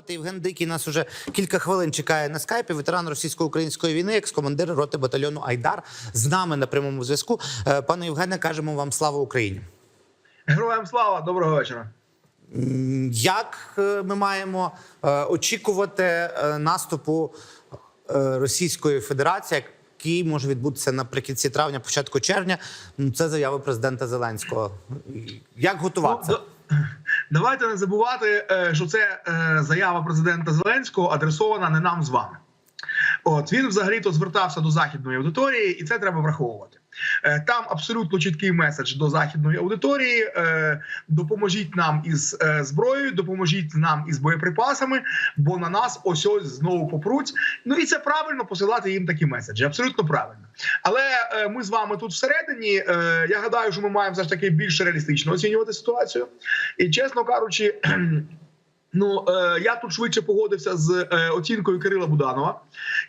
представити. Євген Дикий нас уже кілька хвилин чекає на скайпі. Ветеран російсько-української війни, екс-командир роти батальйону Айдар з нами на прямому зв'язку. Е, Пане Євгене, кажемо вам слава Україні. Героям слава, доброго вечора. Як е, ми маємо е, очікувати наступу Російської Федерації, який може відбутися наприкінці травня, початку червня? Це заяви президента Зеленського. Як готуватися? Ну, давайте не забувати, е, що це е, заява президента Зеленського адресована не нам з вами. От він взагалі-то звертався до західної аудиторії, і це треба враховувати. Е, Там абсолютно чіткий меседж до західної аудиторії: е, допоможіть нам із е, зброєю, допоможіть нам із боєприпасами, бо на нас ось ось знову попруть. Ну і це правильно посилати їм такі меседжі. Абсолютно правильно. Але ми з вами тут всередині. Я гадаю, що ми маємо все ж таки більш реалістично оцінювати ситуацію. І чесно кажучи. Ну е, я тут швидше погодився з е, оцінкою Кирила Буданова,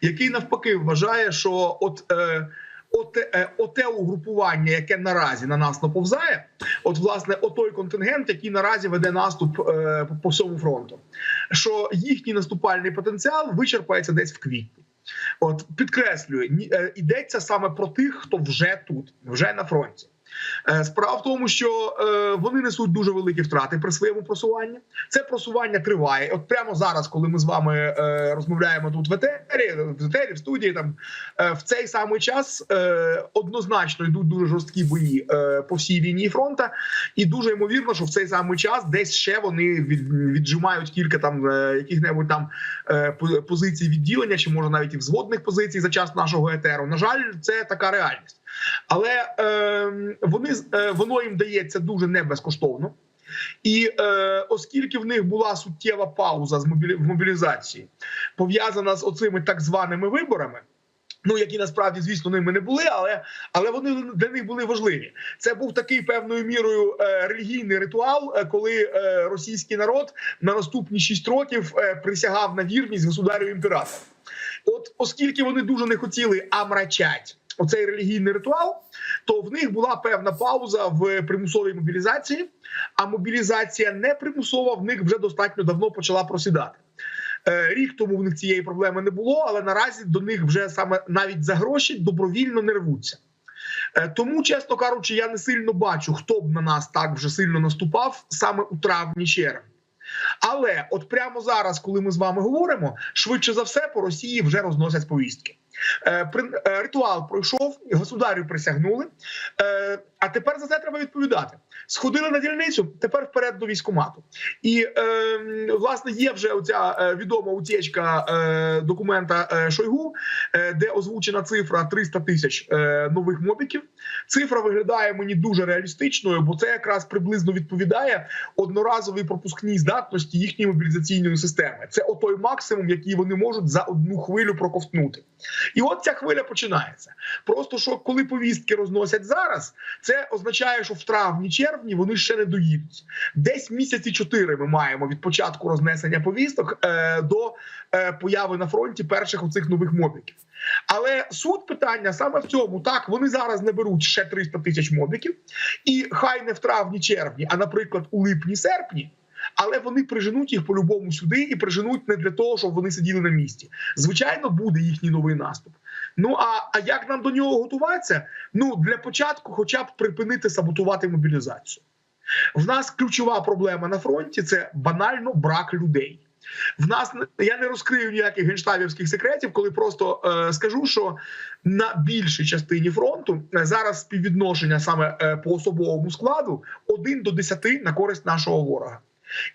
який навпаки вважає, що от. Е, Оте, оте угрупування, яке наразі на нас наповзає, от власне, отой контингент, який наразі веде наступ е, по- всьому фронту, що їхній наступальний потенціал вичерпається десь в квітні. От підкреслюю, йдеться саме про тих, хто вже тут, вже на фронті. Е, Справа в тому, що е, вони несуть дуже великі втрати при своєму просуванні. Це просування триває. От прямо зараз, коли ми з вами е, розмовляємо тут в етері, в етері, в студії, там в цей самий час однозначно йдуть дуже жорсткі бої по всій лінії фронту, і дуже ймовірно, що в цей самий час десь ще вони від, віджимають кілька там яких-небудь там по- позицій відділення, чи може навіть і взводних позицій за час нашого етеру. На жаль, це така реальність. Але е, вони е, воно їм дається дуже не безкоштовно. І е, оскільки в них була суттєва пауза з мобілі... в мобілізації, пов'язана з оцими так званими виборами. Ну, які насправді, звісно, ними не були, але але вони для них були важливі. Це був такий певною мірою е, релігійний ритуал, е, коли е, російський народ на наступні шість років е, присягав на вірність государю імператору. От, оскільки вони дуже не хотіли амрачать оцей релігійний ритуал, то в них була певна пауза в примусовій мобілізації. А мобілізація не примусова в них вже достатньо давно почала просідати. Е, Рік тому в них цієї проблеми не було, але наразі до них вже саме навіть за гроші добровільно не рвуться. Е, Тому, чесно кажучи, я не сильно бачу, хто б на нас так вже сильно наступав саме у травні червні. Але от прямо зараз, коли ми з вами говоримо, швидше за все по Росії вже розносять повістки. Е, е, Ритуал пройшов, государю присягнули. А тепер за це треба відповідати. Сходили на дільницю, тепер вперед до військкомату. І е, власне є вже оця е, відома утічка е, документа е, Шойгу, е, де озвучена цифра 300 тисяч е, нових мобіків. Цифра виглядає мені дуже реалістичною, бо це якраз приблизно відповідає одноразовій пропускній здатності їхньої мобілізаційної системи. Це отой максимум, який вони можуть за одну хвилю проковтнути. І от ця хвиля починається. Просто що коли повістки розносять зараз, це означає, що в травні-червні вони ще не доїдуть. Десь місяці чотири ми маємо від початку рознесення повісток е, до е, появи на фронті перших оцих нових мобіків. Але суть питання саме в цьому: так вони зараз не беруть ще 300 тисяч мобіків, і хай не в травні-червні, а наприклад, у липні-серпні. Але вони приженуть їх по-любому сюди і приженуть не для того, щоб вони сиділи на місці. Звичайно, буде їхній новий наступ. Ну а, а як нам до нього готуватися? Ну для початку, хоча б припинити саботувати мобілізацію. В нас ключова проблема на фронті це банально брак людей. В нас я не розкрию ніяких генштабівських секретів, коли просто е, скажу, що на більшій частині фронту е, зараз співвідношення саме е, по особовому складу 1 до 10 на користь нашого ворога.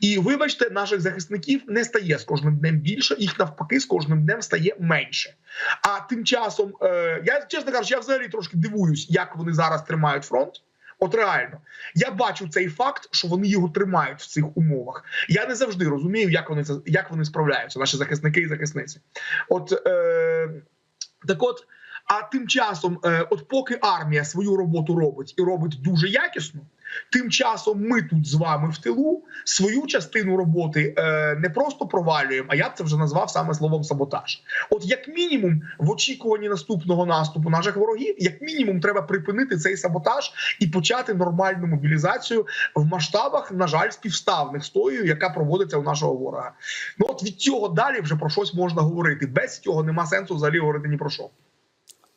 І вибачте, наших захисників не стає з кожним днем більше, їх навпаки з кожним днем стає менше. А тим часом, е, я чесно кажучи, я взагалі трошки дивуюсь, як вони зараз тримають фронт. От реально, я бачу цей факт, що вони його тримають в цих умовах. Я не завжди розумію, як вони це як вони справляються, наші захисники і захисниці. От е, так, от, а тим часом, е, от поки армія свою роботу робить і робить дуже якісно, Тим часом ми тут з вами в тилу свою частину роботи е, не просто провалюємо, а я б це вже назвав саме словом саботаж. От як мінімум, в очікуванні наступного наступу наших ворогів, як мінімум, треба припинити цей саботаж і почати нормальну мобілізацію в масштабах, на жаль, співставних з тою, яка проводиться у нашого ворога. Ну от від цього далі вже про щось можна говорити. Без цього нема сенсу взагалі говорити ні про що.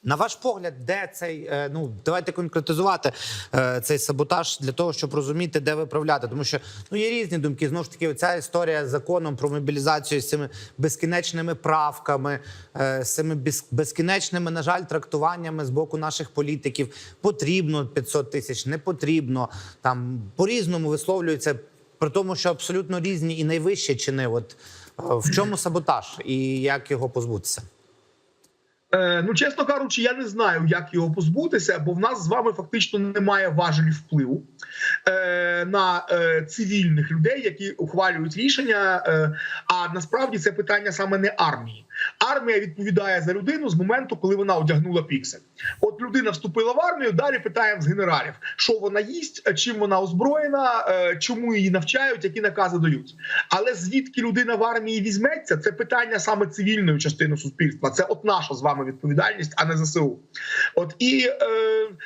На ваш погляд, де цей е, ну давайте конкретизувати е, цей саботаж для того, щоб розуміти, де виправляти, тому що ну є різні думки. Знову ж таки, ця історія з законом про мобілізацію з цими безкінечними правками, е, з цими безкінечними, на жаль, трактуваннями з боку наших політиків. Потрібно 500 тисяч, не потрібно там по різному висловлюється. При тому, що абсолютно різні і найвищі чини. От в чому саботаж і як його позбутися? Е, ну, чесно кажучи, я не знаю, як його позбутися, бо в нас з вами фактично немає важелі впливу е, на е, цивільних людей, які ухвалюють рішення. А насправді це питання саме не армії. Армія відповідає за людину з моменту, коли вона одягнула піксель. От людина вступила в армію. Далі питаємо з генералів, що вона їсть, чим вона озброєна, е, чому її навчають, які накази дають. Але звідки людина в армії візьметься, це питання саме цивільної частини суспільства. Це от наша з вами відповідальність, а не ЗСУ. От і е,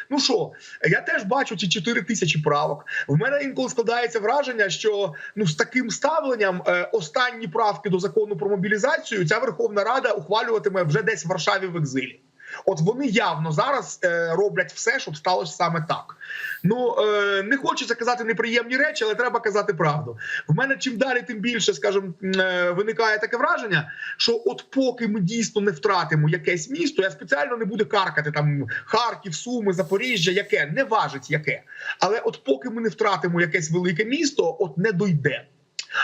ну що, я теж бачу ці 4 тисячі правок. В мене інколи складається враження, що ну з таким ставленням е, останні правки до закону про мобілізацію ця Верховна Рада ухвалюватиме вже десь в Варшаві в екзилі. От вони явно зараз е, роблять все, щоб сталося саме так. Ну е, не хочеться казати неприємні речі, але треба казати правду. В мене чим далі, тим більше, скажімо, е, виникає таке враження, що от поки ми дійсно не втратимо якесь місто, я спеціально не буду каркати там Харків, Суми, Запоріжжя, яке не важить яке. Але от поки ми не втратимо якесь велике місто, от не дойде.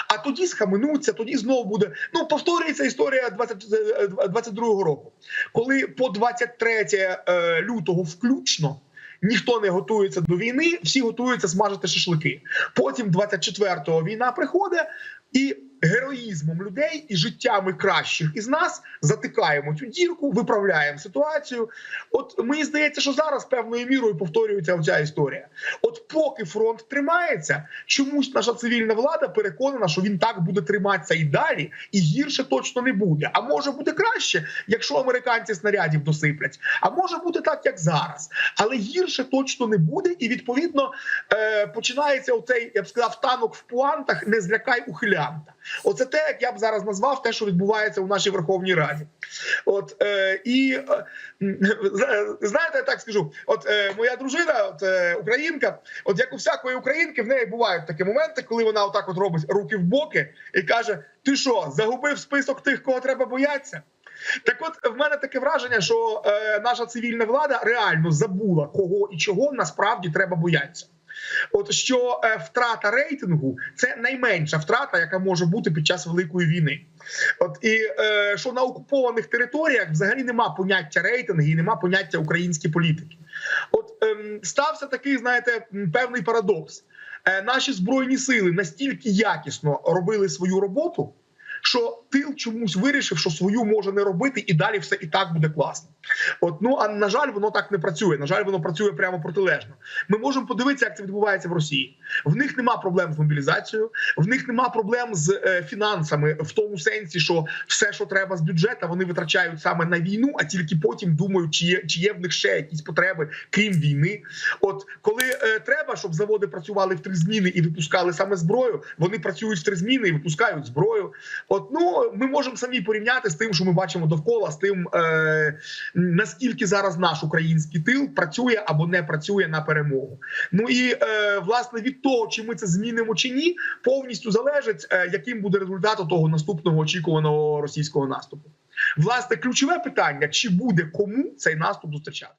А тоді схаменуться, тоді знову буде. Ну повторюється історія 20, е, 22-го року, коли по 23 е, лютого включно. Ніхто не готується до війни, всі готуються смажити шашлики. Потім 24-го війна приходить, і героїзмом людей і життями кращих із нас затикаємо цю дірку, виправляємо ситуацію. От мені здається, що зараз певною мірою повторюється ця історія. От поки фронт тримається, чомусь наша цивільна влада переконана, що він так буде триматися і далі, і гірше точно не буде. А може бути краще, якщо американці снарядів досиплять. А може бути так, як зараз, але гірше точно не буде. І відповідно е, починається оцей, я б сказав, танок в пуантах. Не злякай ухилянта. Оце те, як я б зараз назвав, те, що відбувається у нашій Верховній Раді. От е, і е, знаєте, я так скажу: от е, моя дружина, от е, українка, от як у всякої українки, в неї бувають такі моменти, коли вона отак от робить руки в боки і каже: Ти що, загубив список тих, кого треба боятися? Так, от в мене таке враження, що е, наша цивільна влада реально забула, кого і чого насправді треба боятися. От що е, втрата рейтингу це найменша втрата, яка може бути під час великої війни. От і е, що на окупованих територіях взагалі нема поняття рейтингу і нема поняття українські політики. От ем, стався такий, знаєте, певний парадокс. Е, наші збройні сили настільки якісно робили свою роботу. Що тил чомусь вирішив, що свою може не робити, і далі все і так буде класно. От ну а на жаль, воно так не працює. На жаль, воно працює прямо протилежно. Ми можемо подивитися, як це відбувається в Росії. В них нема проблем з мобілізацією, в них нема проблем з е, фінансами в тому сенсі, що все, що треба з бюджету, вони витрачають саме на війну, а тільки потім думають, чи є, чи є в них ще якісь потреби, крім війни. От коли е, треба, щоб заводи працювали в три зміни і випускали саме зброю, вони працюють в три зміни і випускають зброю. От ну ми можемо самі порівняти з тим, що ми бачимо довкола, з тим е, наскільки зараз наш український тил працює або не працює на перемогу. Ну і е, власне від того, чи ми це змінимо чи ні, повністю залежить, е, яким буде результат того наступного очікуваного російського наступу. Власне, ключове питання: чи буде кому цей наступ зустрічати?